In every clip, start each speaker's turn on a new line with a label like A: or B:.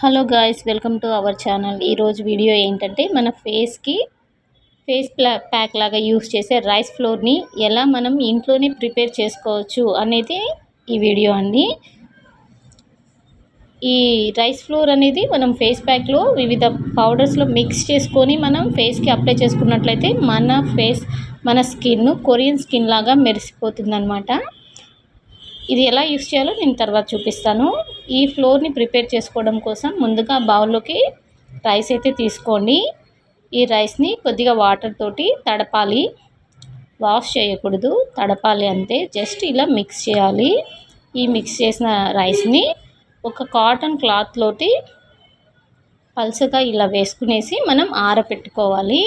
A: Hello guys welcome to our channel. ఈరోజు video ఏంటంటే మన ఫేస్కి ఫేస్ ప్యాక్ లాగా యూస్ చేసే రైస్ ఫ్లోర్ని ఎలా మనం ఇంట్లోనే ప్రిపేర్ చేసుకోవచ్చు అనేది ఈ వీడియో అండి. ఈ రైస్ ఫ్లోర్ అనేది మనం ఫేస్ ప్యాక్లో వివిధ పౌడర్స్లో మిక్స్ చేసుకొని మనం ఫేస్కి అప్లై చేసుకున్నట్లయితే మన ఫేస్ మన స్కిన్ కొరియన్ స్కిన్ లాగా మెరిసిపోతుంది అనమాట ఇది ఎలా యూస్ చేయాలో నేను తర్వాత చూపిస్తాను. ఈ ఫ్లోర్ని ప్రిపేర్ చేసుకోవడం కోసం ముందుగా బౌల్లోకి రైస్ అయితే తీసుకోండి. ఈ రైస్ని కొద్దిగా వాటర్ తోటి తడపాలి. వాష్ చేయకూడదు తడపాలి అంతే. జస్ట్ ఇలా మిక్స్ చేయాలి. ఈ మిక్స్ చేసిన రైస్ని ఒక కాటన్ క్లాత్లోటి పల్సగా ఇలా వేసుకునేసి మనం ఆరపెట్టుకోవాలి.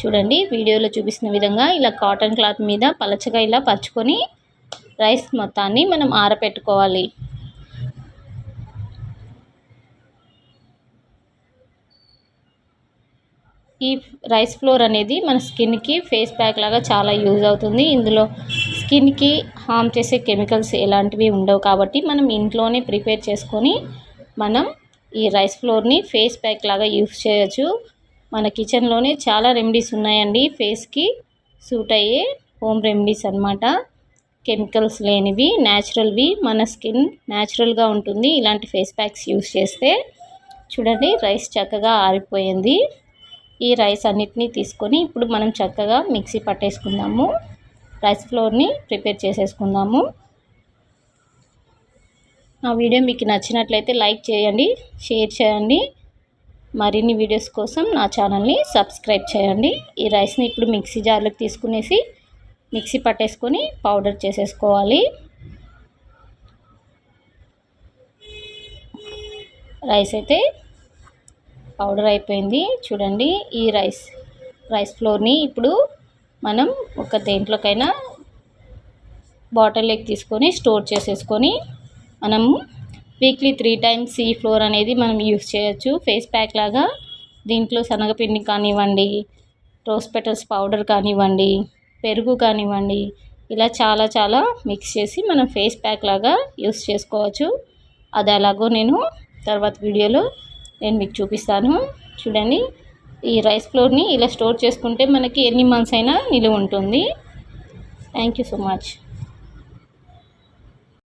A: చూడండి వీడియోలో చూపిస్తున్న విధంగా ఇలా కాటన్ క్లాత్ మీద పలచగా ఇలా పరుచుకొని రైస్ మొత్తాన్ని మనం ఆరపెట్టుకోవాలి. ఈ రైస్ ఫ్లోర్ అనేది మన స్కిన్కి ఫేస్ ప్యాక్ లాగా చాలా యూజ్ అవుతుంది. ఇందులో స్కిన్కి హామ్ చేసే కెమికల్స్ ఎలాంటివి ఉండవు కాబట్టి మనం ఇంట్లోనే ప్రిపేర్ చేసుకొని మనం ఈ రైస్ ఫ్లోర్ని ఫేస్ ప్యాక్ లాగా యూస్ చేయొచ్చు. మన కిచెన్లోనే చాలా రెమెడీస్ ఉన్నాయండి. ఫేస్కి సూట్ అయ్యే హోమ్ రెమెడీస్ అనమాట కెమికల్స్ లేనివి న్యాచురల్వి మన స్కిన్ న్యాచురల్గా ఉంటుంది. ఇలాంటి ఫేస్ ప్యాక్స్ యూస్ చేస్తే చూడండి రైస్ చక్కగా ఆరిపోయింది. ఈ రైస్ అన్నిటినీ తీసుకొని ఇప్పుడు మనం చక్కగా మిక్సీ పట్టేసుకుందాము. రైస్ ఫ్లోర్ని ప్రిపేర్ చేసేసుకుందాము. నా వీడియో మీకు నచ్చినట్లయితే లైక్ చేయండి షేర్ చేయండి. మరిన్ని వీడియోస్ కోసం నా ఛానల్ని సబ్స్క్రైబ్ చేయండి. ఈ రైస్ని ఇప్పుడు మిక్సీ జార్లోకి తీసుకునేసి మిక్సీ పట్టేసుకొని పౌడర్ చేసేసుకోవాలి. రైస్ అయితే పౌడర్ అయిపోయింది. చూడండి ఈ రైస్ రైస్ ఫ్లోర్ని ఇప్పుడు మనం ఒక దేంట్లోకైనా బాటిల్లోకి తీసుకొని స్టోర్ చేసేసుకొని మనము వీక్లీ త్రీ టైమ్స్ ఈ ఫ్లోర్ అనేది మనం యూస్ చేయొచ్చు. ఫేస్ ప్యాక్ లాగా దీంట్లో శనగపిండి కానివ్వండి రోస్ పెటల్స్ పౌడర్ కానివ్వండి పెరుగు కానివ్వండి ఇలా చాలా చాలా మిక్స్ చేసి మనం ఫేస్ ప్యాక్ లాగా యూస్ చేసుకోవచ్చు. అది ఎలాగో నేను తర్వాత వీడియోలో నేను మీకు చూపిస్తాను. చూడండి ఈ రైస్ ఫ్లోర్ని ఇలా స్టోర్ చేసుకుంటే మనకి ఎన్ని మంత్స్ అయినా నిలువ ఉంటుంది. Thank you so much